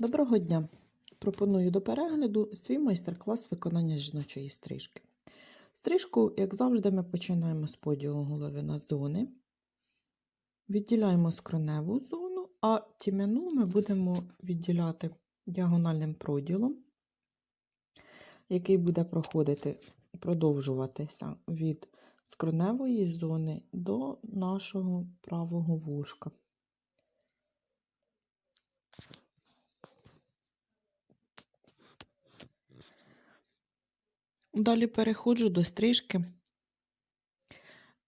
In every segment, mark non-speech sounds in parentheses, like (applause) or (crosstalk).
Доброго дня! Пропоную до перегляду свій майстер-клас виконання жіночої стрижки. Стрижку, як завжди, ми починаємо з поділу голови на зони. Відділяємо скроневу зону, а тім'яну ми будемо відділяти діагональним проділом, який буде проходити, продовжуватися від скроневої зони до нашого правого вушка. Далі переходжу до стрижки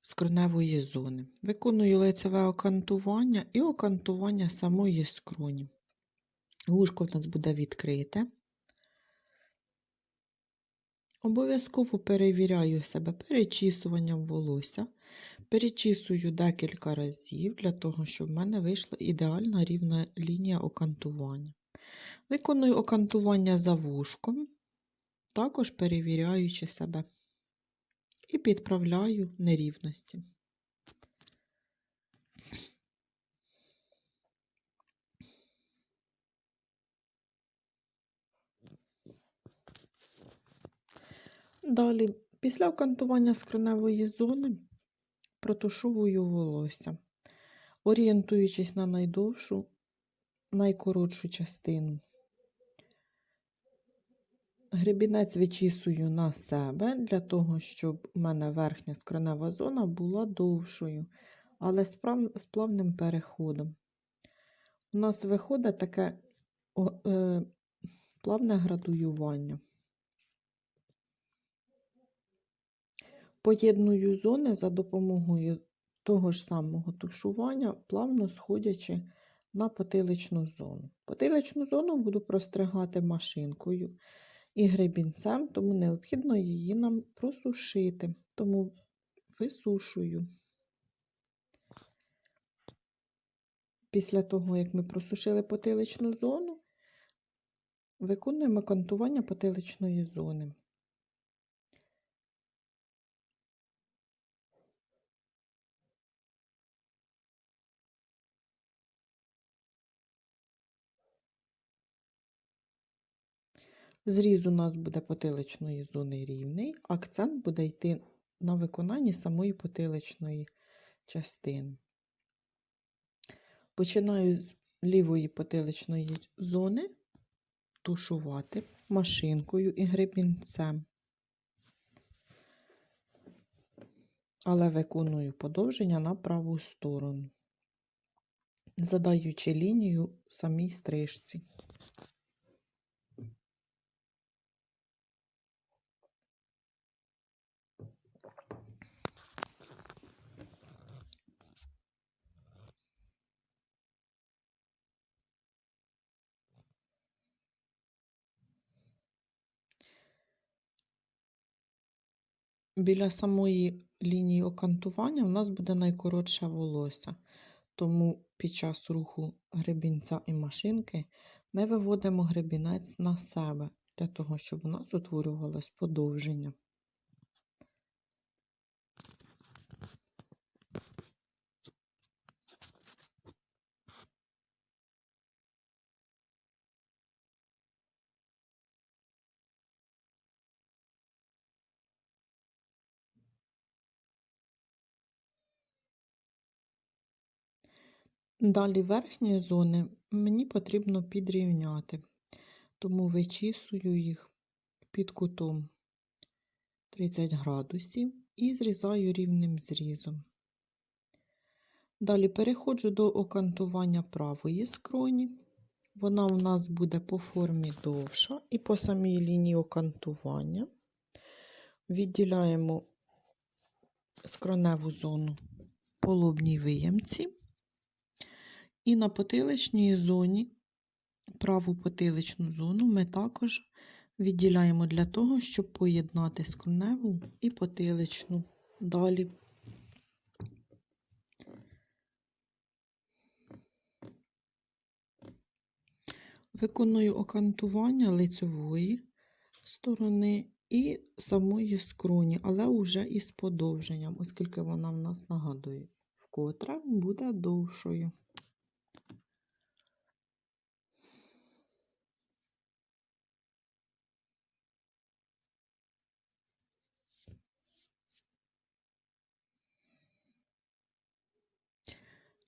скроневої зони. Виконую лицеве окантування і окантування самої скроні. Вушко в нас буде відкрите. Обов'язково перевіряю себе перечісуванням волосся. Перечісую декілька разів для того, щоб в мене вийшла ідеальна рівна лінія окантування. Виконую окантування за вушком також перевіряючи себе і підправляю нерівності. Далі, після окантування скроневої зони протушовую волосся, орієнтуючись на найдовшу, найкоротшу частину. Гребінець вичісую на себе для того, щоб у мене верхня скронева зона була довшою, але з плавним переходом. У нас виходить таке е, плавне градуювання. Поєдную зони за допомогою того ж самого тушування, плавно сходячи на потиличну зону. Потиличну зону буду простригати машинкою і гребінцем, тому необхідно її нам просушити. Тому висушую. Після того, як ми просушили потиличну зону, виконуємо кантування потиличної зони. Зріз у нас буде потиличної зони рівний, акцент буде йти на виконанні самої потиличної частини. Починаю з лівої потиличної зони тушувати машинкою і гребінцем, але виконую подовження на праву сторону, задаючи лінію самій стрижці. Біля самої лінії окантування в нас буде найкоротше волосся, тому під час руху гребінця і машинки ми виводимо гребінець на себе, для того, щоб у нас утворювалось подовження. Далі верхні зони мені потрібно підрівняти, тому вичісую їх під кутом 30 градусів і зрізаю рівним зрізом. Далі переходжу до окантування правої скроні. Вона у нас буде по формі довша і по самій лінії окантування. Відділяємо скроневу зону по лобній виямці. І на потиличній зоні, праву потиличну зону, ми також відділяємо для того, щоб поєднати скроневу і потиличну. Далі виконую окантування лицевої сторони і самої скроні, але вже із подовженням, оскільки вона в нас нагадує, вкотре буде довшою.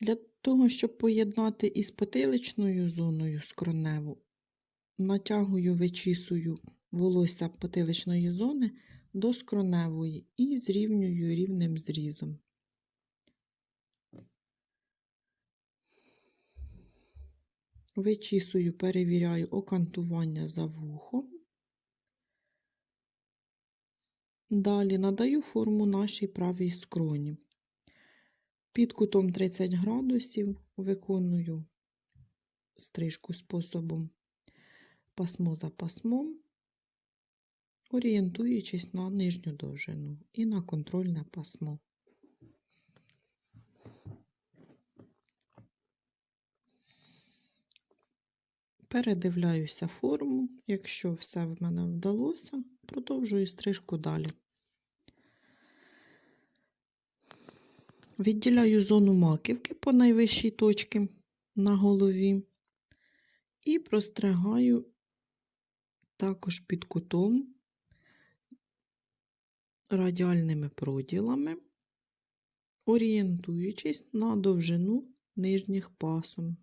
Для того, щоб поєднати із потиличною зоною скроневу, натягую, вичісую волосся потиличної зони до скроневої і зрівнюю рівним зрізом. Вичісую, перевіряю окантування за вухом. Далі надаю форму нашій правій скроні. Під кутом 30 градусів виконую стрижку способом пасмо за пасмом, орієнтуючись на нижню довжину і на контрольне пасмо. Передивляюся форму. Якщо все в мене вдалося, продовжую стрижку далі. Відділяю зону маківки по найвищій точці на голові і простригаю також під кутом радіальними проділами, орієнтуючись на довжину нижніх пасом.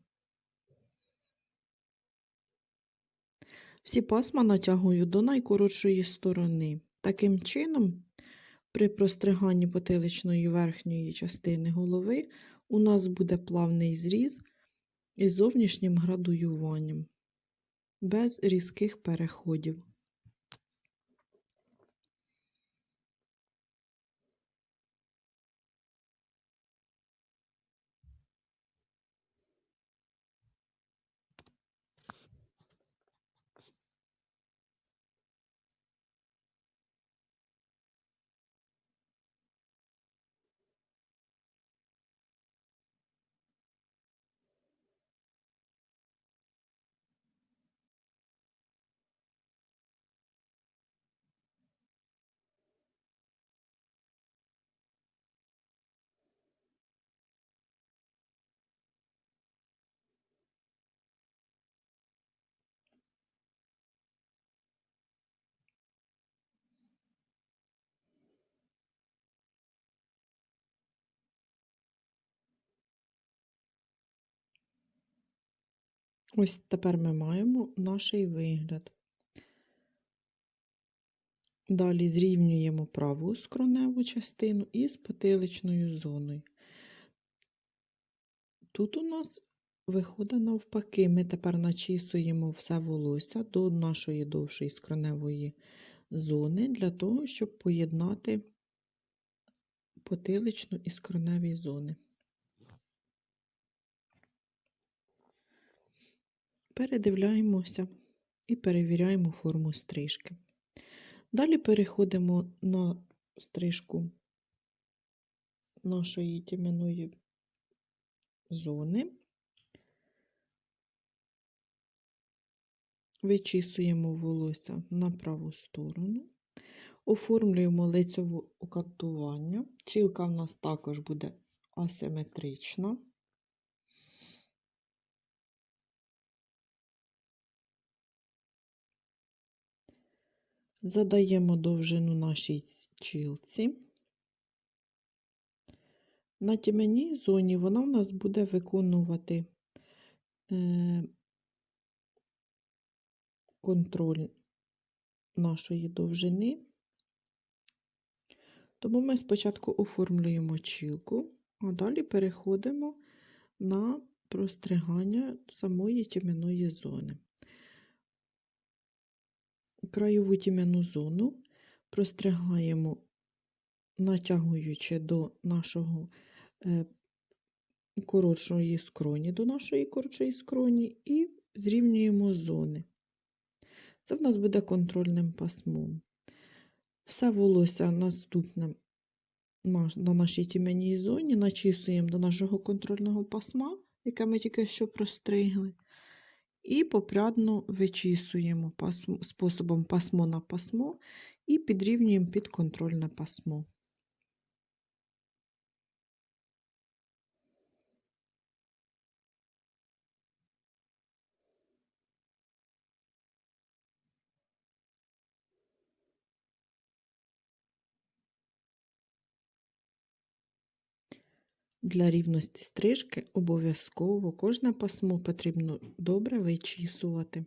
Всі пасма натягую до найкоротшої сторони. Таким чином, при простриганні потиличної верхньої частини голови у нас буде плавний зріз із зовнішнім градуюванням, без різких переходів. Ось тепер ми маємо наш вигляд. Далі зрівнюємо праву скроневу частину із потиличною зоною. Тут у нас виходить навпаки, ми тепер начісуємо все волосся до нашої довшої скроневої зони для того, щоб поєднати потиличну і скроневі зони. Передивляємося і перевіряємо форму стрижки. Далі переходимо на стрижку нашої тім'яної зони, вичісуємо волосся на праву сторону, оформлюємо лицеве окантування. Чілка в нас також буде асиметрична. Задаємо довжину нашій чілці. На тіменній зоні вона в нас буде виконувати е, контроль нашої довжини. Тому ми спочатку оформлюємо чілку, а далі переходимо на простригання самої тім'яної зони краєву тім'яну зону простригаємо, натягуючи до нашого е, коротшої скроні, до нашої коротшої скроні, і зрівнюємо зони. Це в нас буде контрольним пасмом. Все волосся наступне на нашій тім'яній зоні начісуємо до нашого контрольного пасма, яке ми тільки що простригли. І попрядно вичісуємо способом пасмо на пасмо і підрівнюємо під контрольне пасмо. Для рівності стрижки обов'язково кожне пасмо потрібно добре вичісувати.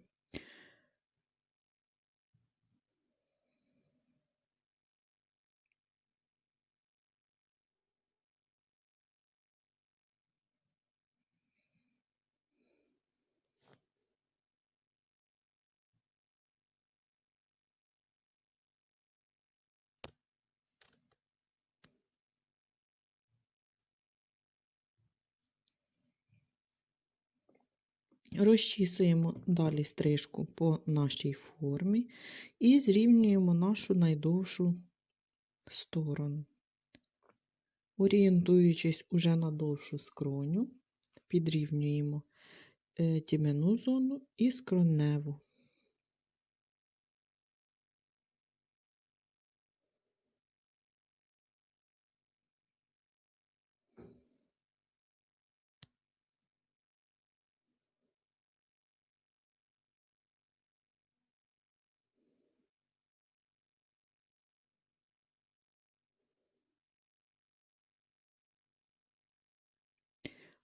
Розчісуємо далі стрижку по нашій формі і зрівнюємо нашу найдовшу сторону. Орієнтуючись уже на довшу скроню, підрівнюємо е, тімену зону і скроневу.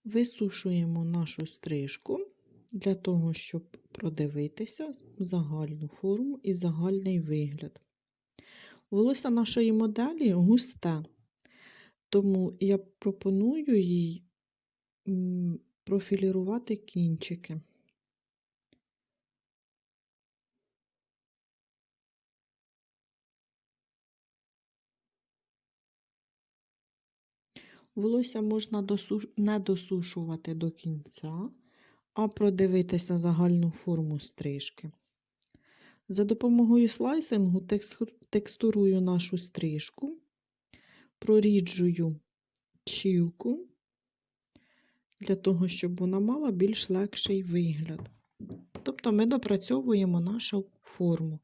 Висушуємо нашу стрижку для того, щоб продивитися загальну форму і загальний вигляд. Волосся нашої моделі густе, тому я пропоную їй профілірувати кінчики. Волосся можна досуш... не досушувати до кінця, а продивитися загальну форму стрижки. За допомогою слайсингу текстурую нашу стрижку, проріджую чілку для того, щоб вона мала більш легший вигляд. Тобто ми допрацьовуємо нашу форму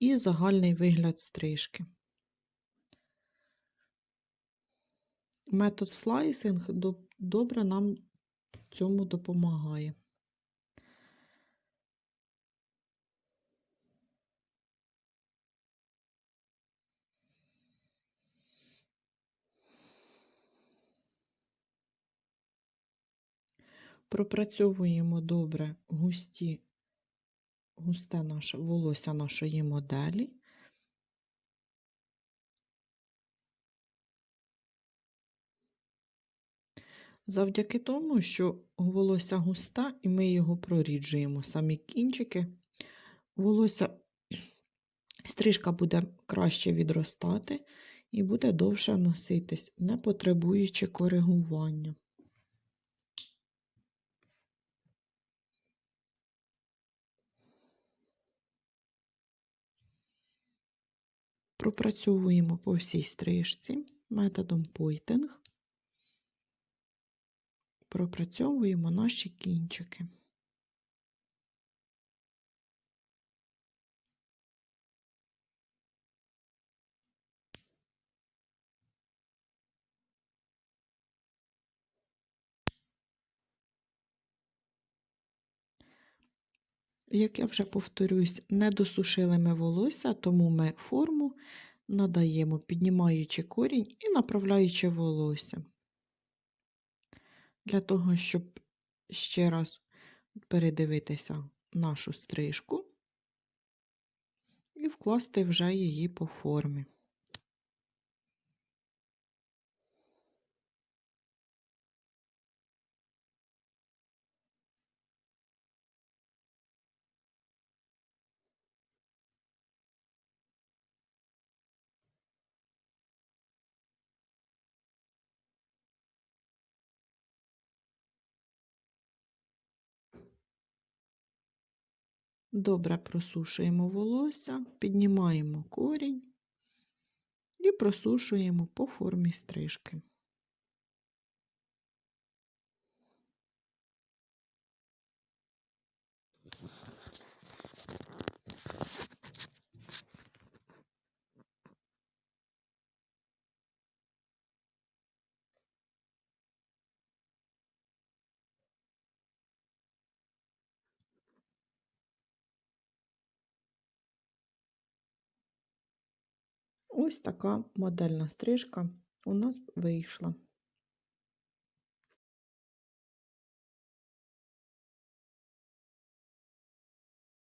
і загальний вигляд стрижки. Метод слайсинг добре нам цьому допомагає. Пропрацьовуємо добре густі, густе наше волосся нашої моделі. Завдяки тому, що волосся густе, і ми його проріджуємо самі кінчики, волосся (clears throat) стрижка буде краще відростати і буде довше носитись, не потребуючи коригування. Пропрацьовуємо по всій стрижці методом пойтинг. Пропрацьовуємо наші кінчики. Як я вже повторюсь, не досушили ми волосся, тому ми форму надаємо, піднімаючи корінь і направляючи волосся. Для того, щоб ще раз передивитися нашу стрижку і вкласти вже її по формі. Добре просушуємо волосся, піднімаємо корінь і просушуємо по формі стрижки. Ось така модельна стрижка у нас вийшла.